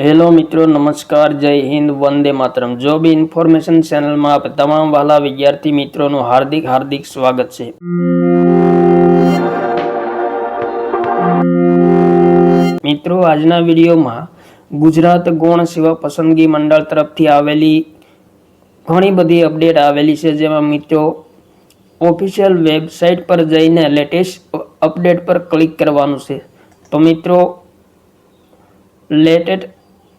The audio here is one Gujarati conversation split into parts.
હેલો મિત્રો, નમસ્કાર, જય હિન્દ, વંદે માતરમ. જોબ ઇન્ફોર્મેશન ચેનલમાં આપ તમામ વાલા વિદ્યાર્થી મિત્રોનું હાર્દિક હાર્દિક સ્વાગત છે. મિત્રો, આજના વિડીયોમાં ગુજરાત ગૌણ સેવા પસંદગી મંડળ તરફથી આવેલી ઘણી બધી અપડેટ આવેલી છે. જેમાં મિત્રો, ઓફિશિયલ વેબસાઇટ પર જઈને લેટેસ્ટ અપડેટ પર ક્લિક કરવાનું છે. તો મિત્રો, લેટેસ્ટ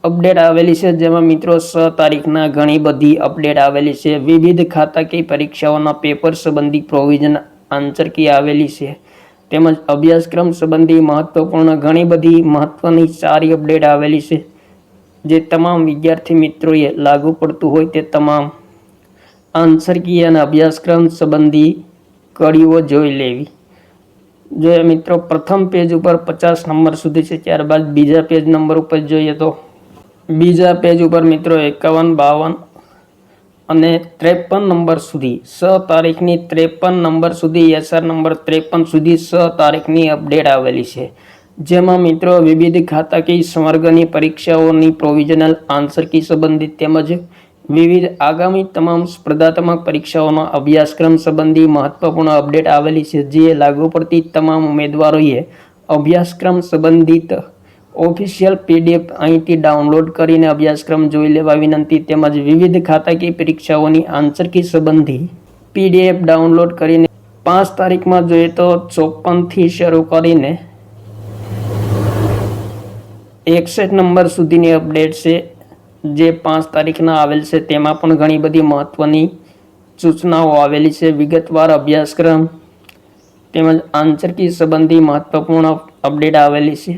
અપડેટ આવેલી છે. જેમાં મિત્રો છ તારીખના ઘણી બધી અપડેટ આવેલી છે. વિવિધ ખાતાકીય પરીક્ષાઓના પેપર સંબંધી પ્રોવિઝન આન્સર આવેલી છે. તેમજ અભ્યાસક્રમ સંબંધી મહત્વપૂર્ણ ઘણી બધી મહત્વની સારી અપડેટ આવેલી છે. જે તમામ વિદ્યાર્થી મિત્રોએ લાગુ પડતું હોય તે તમામ આન્સર અને અભ્યાસક્રમ સંબંધી કડીઓ જોઈ લેવી. જોઈએ મિત્રો, પ્રથમ પેજ ઉપર પચાસ નંબર સુધી છે. ત્યારબાદ બીજા પેજ નંબર ઉપર જોઈએ તો બીજા પેજ ઉપર મિત્રો એકાવન, બાવન અને ત્રેપન નંબર સુધી, સ તારીખની ત્રેપન નંબર સુધી એસઆર નંબર ત્રેપન સુધી સ તારીખની અપડેટ આવેલી છે. જેમાં મિત્રો વિવિધ ખાતાકીય સંવર્ગની પરીક્ષાઓની પ્રોવિઝનલ આન્સર કી સંબંધિત તેમજ વિવિધ આગામી તમામ સ્પર્ધાત્મક પરીક્ષાઓનો અભ્યાસક્રમ સંબંધી મહત્વપૂર્ણ અપડેટ આવેલી છે. જે લાગુ પડતી તમામ ઉમેદવારોએ અભ્યાસક્રમ સંબંધિત ઓફિશિયલ પીડીએફ અહીંથી ડાઉનલોડ કરીને અભ્યાસક્રમ જોઈ લેવા વિનંતી તેમજ વિવિધ ખાતાકીય પરીક્ષાઓની આન્સર સંબંધી પીડીએફ ડાઉનલોડ કરીને પાંચ તારીખમાં જોઈએ તો ચોપનથી શરૂ કરીને એકસઠ નંબર સુધીની અપડેટ છે. જે પાંચ તારીખના આવેલ છે તેમાં પણ ઘણી બધી મહત્ત્વની સૂચનાઓ આવેલી છે. વિગતવાર અભ્યાસક્રમ તેમજ આંચરકી સંબંધી મહત્ત્વપૂર્ણ અપડેટ આવેલી છે.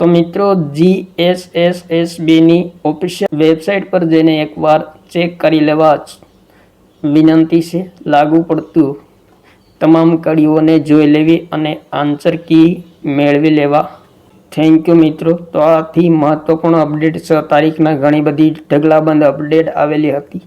તો મિત્રો જી એસ એસ એસ બીની ઓફિશિયલ વેબસાઇટ પર જઈને એકવાર ચેક કરી લેવા જ વિનંતી છે. લાગુ પડતું તમામ કડીઓને જોઈ લેવી અને આન્સર કી મેળવી લેવા. થેન્ક યુ મિત્રો. તો આથી મહત્વપૂર્ણ અપડેટ છ. તારીખના ઘણી બધી ઢગલાબંધ અપડેટ આવેલી હતી.